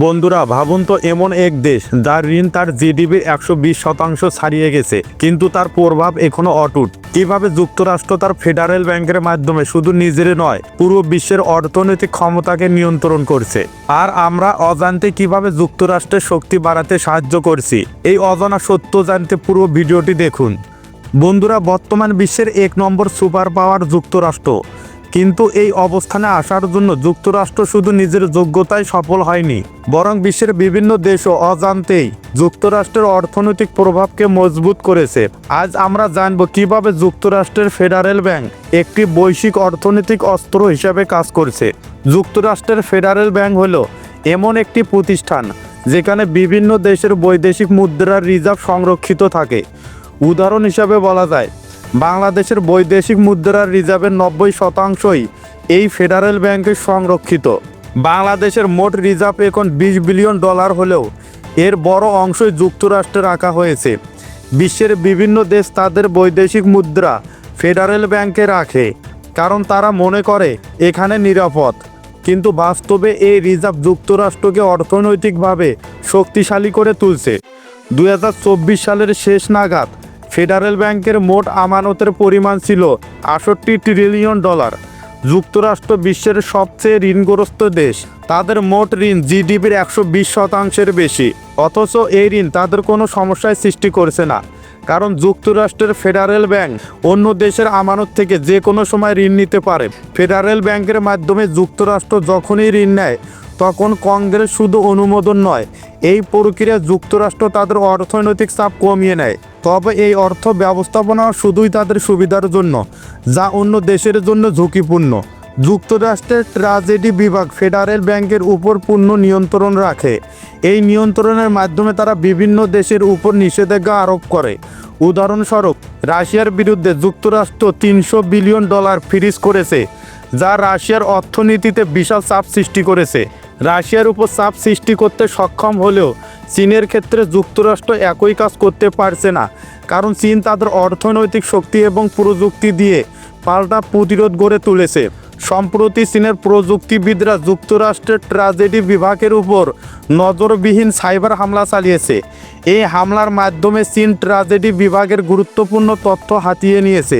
বন্ধুরা, ভাবুন তো এমন এক দেশ যার ঋণ তার জিডিপির একশো বিশ শতাংশ ছাড়িয়ে গেছে, কিন্তু তার প্রভাব এখনও অটুট। কীভাবে যুক্তরাষ্ট্র তার ফেডারেল ব্যাংকের মাধ্যমে শুধু নিজের নয়, পুরো বিশ্বের অর্থনৈতিক ক্ষমতাকে নিয়ন্ত্রণ করছে। আর আমরা অজান্তে কীভাবে যুক্তরাষ্ট্রের শক্তি বাড়াতে সাহায্য করছি, এই অজানা সত্য জানতে পুরো ভিডিওটি দেখুন। বন্ধুরা, বর্তমান বিশ্বের এক নম্বর সুপার পাওয়ার যুক্তরাষ্ট্র। কিন্তু এই অবস্থানে আসার জন্য যুক্তরাষ্ট্র শুধু নিজের যোগ্যতায় সফল হয়নি, বরং বিশ্বের বিভিন্ন দেশও অজান্তেই যুক্তরাষ্ট্রের অর্থনৈতিক প্রভাবকে মজবুত করেছে। আজ আমরা জানব কীভাবে যুক্তরাষ্ট্রের ফেডারেল ব্যাংক একটি বৈশ্বিক অর্থনৈতিক অস্ত্র হিসেবে কাজ করছে। যুক্তরাষ্ট্রের ফেডারেল ব্যাংক হলো এমন একটি প্রতিষ্ঠান যেখানে বিভিন্ন দেশের বৈদেশিক মুদ্রার রিজার্ভ সংরক্ষিত থাকে। উদাহরণ হিসাবে বলা যায় বাংলাদেশের বৈদেশিক মুদ্রার রিজার্ভের নব্বই শতাংশই এই ফেডারেল ব্যাংকে সংরক্ষিত। বাংলাদেশের মোট রিজার্ভ এখন বিশ বিলিয়ন ডলার হলেও এর বড় অংশই যুক্তরাষ্ট্রে রাখা হয়েছে। বিশ্বের বিভিন্ন দেশ তাদের বৈদেশিক মুদ্রা ফেডারেল ব্যাংকে রাখে, কারণ তারা মনে করে এখানে নিরাপদ। কিন্তু বাস্তবে এই রিজার্ভ যুক্তরাষ্ট্রকে অর্থনৈতিকভাবে শক্তিশালী করে তুলছে। দু হাজার চব্বিশ সালের শেষ নাগাদ ফেডারেল ব্যাংকের মোট আমানতের পরিমাণ ছিল আষট্টি ট্রিলিয়ন ডলার। যুক্তরাষ্ট্র বিশ্বের সবচেয়ে ঋণগ্রস্ত দেশ। তাদের মোট ঋণ জিডিপির একশো বিশ শতাংশের বেশি। অথচ এই ঋণ তাদের কোনো সমস্যায় সৃষ্টি করছে না। কারণ যুক্তরাষ্ট্রের ফেডারেল ব্যাংক অন্য দেশের আমানত থেকে যে কোনো সময় ঋণ নিতে পারে। ফেডারেল ব্যাংকের মাধ্যমে যুক্তরাষ্ট্র যখনই ঋণ নেয় তখন কংগ্রেস শুধু অনুমোদন নয়, এই প্রক্রিয়া যুক্তরাষ্ট্র তাদের অর্থনৈতিক চাপ কমিয়ে নেয়। তবে এই অর্থ ব্যবস্থাপনা শুধুই তাদের সুবিধার জন্য, যা অন্য দেশের জন্য ঝুঁকিপূর্ণ। যুক্তরাষ্ট্রের ট্রাজেডি বিভাগ ফেডারেল ব্যাংকের উপর পূর্ণ নিয়ন্ত্রণ রাখে। এই নিয়ন্ত্রণের মাধ্যমে তারা বিভিন্ন দেশের উপর নিষেধাজ্ঞা আরোপ করে। উদাহরণস্বরূপ, রাশিয়ার বিরুদ্ধে যুক্তরাষ্ট্র তিনশো বিলিয়ন ডলার ফ্রিজ করেছে, যা রাশিয়ার অর্থনীতিতে বিশাল চাপ সৃষ্টি করেছে। রাশিয়ার উপর চাপ সৃষ্টি করতে সক্ষম হলেও চীনের ক্ষেত্রে যুক্তরাষ্ট্র একই কাজ করতে পারছে না, কারণ চীন তাদের অর্থনৈতিক শক্তি এবং প্রযুক্তি দিয়ে পাল্টা প্রতিরোধ গড়ে তুলেছে। সম্প্রতি চীনের প্রযুক্তিবিদরা যুক্তরাষ্ট্রের ট্রাজেডি বিভাগের উপর নজরবিহীন সাইবার হামলা চালিয়েছে। এই হামলার মাধ্যমে চীন ট্রাজেডি বিভাগের গুরুত্বপূর্ণ তথ্য হাতিয়ে নিয়েছে।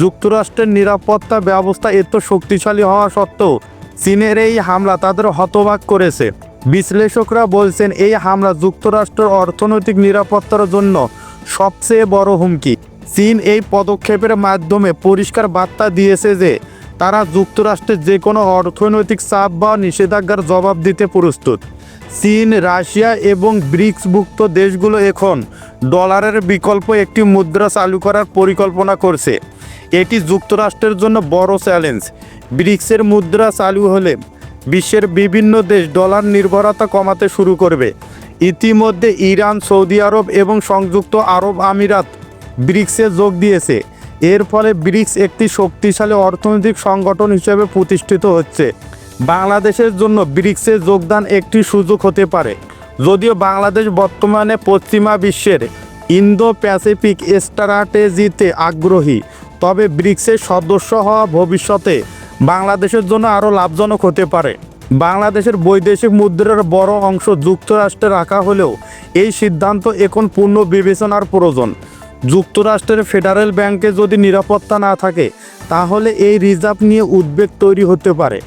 যুক্তরাষ্ট্রের নিরাপত্তা ব্যবস্থা এত শক্তিশালী হওয়া সত্ত্বেও চীনের এই হামলা তাদের হতবাক করেছে। বিশ্লেষকরা বলছেন, এই হামলা যুক্তরাষ্ট্রের অর্থনৈতিক নিরাপত্তার জন্য সবচেয়ে বড় হুমকি। চীন এই পদক্ষেপের মাধ্যমে পরিষ্কার বার্তা দিয়েছে যে তারা যুক্তরাষ্ট্রের যে কোনো অর্থনৈতিক চাপ বা নিষেধাজ্ঞার জবাব দিতে প্রস্তুত। চীন, রাশিয়া এবং ব্রিক্সভুক্ত দেশগুলো এখন ডলারের বিকল্প একটি মুদ্রা চালু করার পরিকল্পনা করছে। এটি যুক্তরাষ্ট্রের জন্য বড় চ্যালেঞ্জ। ব্রিক্সের মুদ্রা চালু হলে বিশ্বের বিভিন্ন দেশ ডলার নির্ভরতা কমাতে শুরু করবে। ইতিমধ্যে ইরান, সৌদি আরব এবং সংযুক্ত আরব আমিরাত ব্রিক্সে যোগ দিয়েছে। এর ফলে ব্রিক্স একটি শক্তিশালী অর্থনৈতিক সংগঠন হিসেবে প্রতিষ্ঠিত হচ্ছে। বাংলাদেশের জন্য ব্রিক্সে যোগদান একটি সুযোগ হতে পারে। যদিও বাংলাদেশ বর্তমানে পশ্চিমা বিশ্বের ইন্দো প্যাসিফিক স্ট্র্যাটেজিতে আগ্রহী, তবে ব্রিক্সের সদস্য হওয়া ভবিষ্যতে বাংলাদেশের জন্য আরও লাভজনক হতে পারে। বাংলাদেশের বৈদেশিক মুদ্রার বড় অংশ যুক্তরাষ্ট্রে রাখা হলেও এই সিদ্ধান্ত এখন পূর্ণ বিবেচনার প্রয়োজন। যুক্তরাষ্ট্রের ফেডারেল ব্যাংকে যদি নিরাপত্তা না থাকে, তাহলে এই রিজার্ভ নিয়ে উদ্বেগ তৈরি হতে পারে।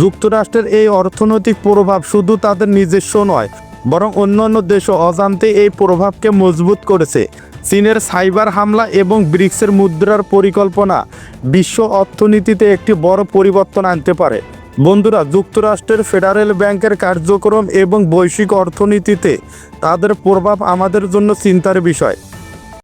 যুক্তরাষ্ট্রের এই অর্থনৈতিক প্রভাব শুধু তাদের নিজস্ব নয়, বরং অন্যান্য দেশও অজান্তে এই প্রভাবকে মজবুত করেছে। চীনের সাইবার হামলা এবং ব্রিক্সের মুদ্রার পরিকল্পনা বিশ্ব অর্থনীতিতে একটি বড় পরিবর্তন আনতে পারে। বন্ধুরা, যুক্তরাষ্ট্রের ফেডারেল ব্যাংকের কার্যক্রম এবং বৈশ্বিক অর্থনীতিতে তাদের প্রভাব আমাদের জন্য চিন্তার বিষয়।